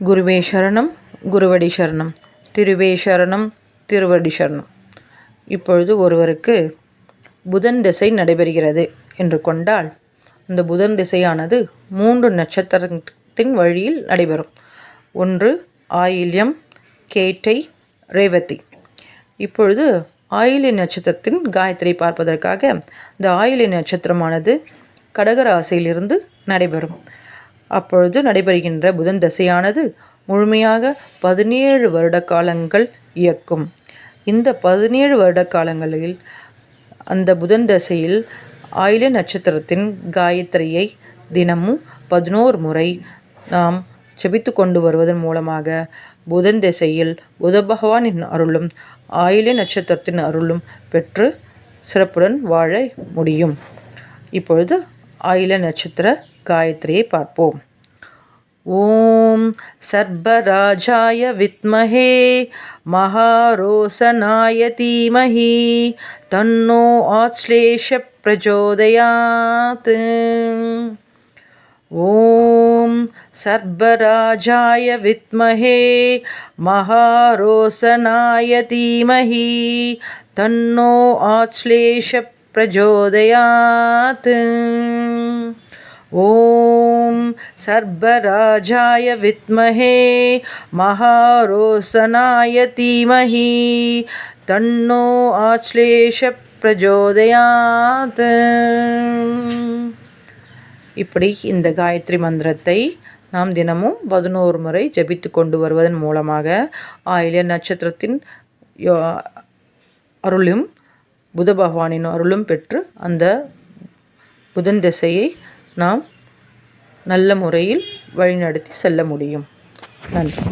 குருவே சரணம் குருவடி சரணம் திருவே சரணம் திருவடி சரணம். இப்பொழுது ஒருவருக்கு புதன் திசை நடைபெறுகிறது என்று கொண்டால் இந்த புதன் திசையானது மூன்று நட்சத்திரத்தின் வழியில் நடைபெறும். ஒன்று ஆயில்யம் கேட்டை ரேவதி. இப்பொழுது ஆயிலி நட்சத்திரத்தின் காயத்ரி பார்ப்பதற்காக இந்த ஆயிலி நட்சத்திரமானது கடகராசியிலிருந்து நடைபெறும். அப்பொழுது நடைபெறுகின்ற புதன் தசையானது முழுமையாக பதினேழு வருட காலங்கள் இயக்கும். இந்த பதினேழு வருட காலங்களில் அந்த புதன் தசையில் ஆயில நட்சத்திரத்தின் காயத்ரியை தினமும் பதினோரு முறை நாம் செபித்து கொண்டு வருவதன் மூலமாக புதன் திசையில் புத பகவானின் அருளும் ஆயில நட்சத்திரத்தின் அருளும் பெற்று சிறப்புடன் வாழ முடியும். இப்பொழுது ஆயில நட்சத்திர காயத்ரியை பார்ப்போம். ஓம் சர்பராஜாய வித்மஹே மகாரோசனாய தீமஹி தன்னோ ஆஸ்லேஷ பிரச்சோதயாத் ஓம் சர்பராஜாய வித்மஹே மகாரோசனாய தீமஹி தன்னோ ஆஸ்லேஷ பிரச்சோதயாத் ஓம் சர்பராஜாய வித்மஹே மகாரோசனாய தீமஹி தன்னோ ஆச்லேஷ பிரஜோதயாத். இப்படி இந்த காயத்ரி மந்திரத்தை நாம் தினமும் பதினோரு முறை ஜபித்து கொண்டு வருவதன் மூலமாக ஆயில நட்சத்திரத்தின் அருளும் புத பகவானின் அருளும் பெற்று அந்த புதன் திசையை நாம் நல்ல முறையில் வழிநடத்தி செல்ல முடியும். நன்றி.